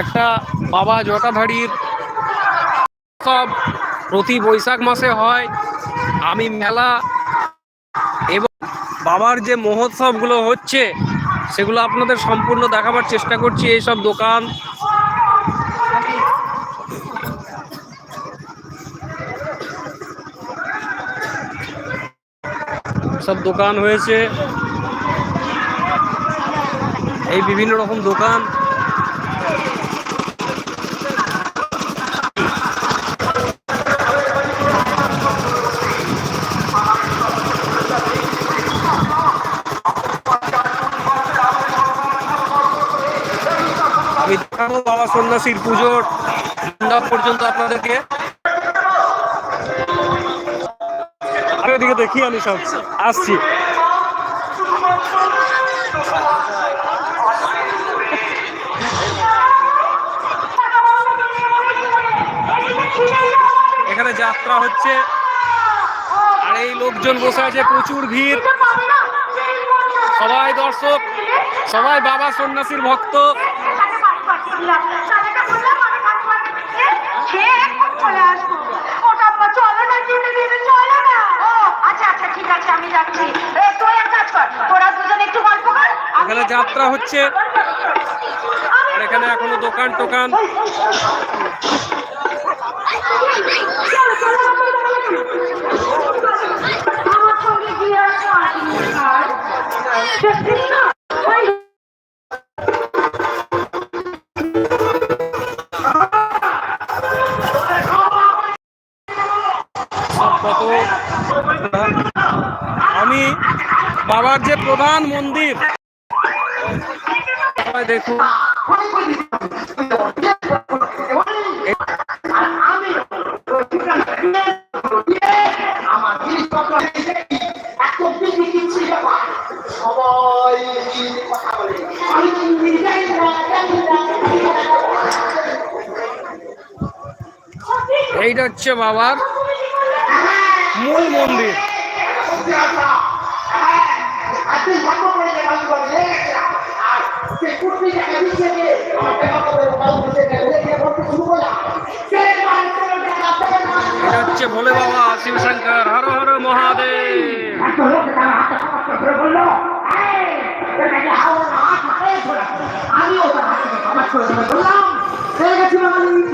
একটা বাবা জটাধারীর সব প্রতি বৈশাখ মাসে হয়। আমি মেলা এবং বাবার যে মহোৎসবগুলো হচ্ছে, সেগুলো আপনাদের সম্পূর্ণ দেখাবার চেষ্টা করছি। এইসব দোকান সব দোকান হয়েছে। এই বিভিন্ন রকম দোকান। আমি দেখাবো বাবা সন্ন্যাসীর পুজোর পর্যন্ত আপনাদেরকে। আমি দেখি আমি সব। আসছি। এখানে যাত্রা হচ্ছে। আর এই লোকজন বসে আছে, প্রচুর ভিড়। সবাই দর্শক, সবাই বাবা সন্ন্যাসীর ভক্ত। আচ্ছা আচ্ছা ঠিক আছে আমি যাচ্ছি এ, তুই এক কাজ কর তোরা দুজন একটু গল্প কর এখানে যাত্রা হচ্ছে আর এখানে এখনও দোকান টোকান কত আমি বাবার যে প্রধান মন্দির দেখুন। এইটা হচ্ছে বাবার মূল মন্দির। এটা হচ্ছে ভোলে বাবা শিবশঙ্কর হর হর মহাদেব। আমার ছোট বললাম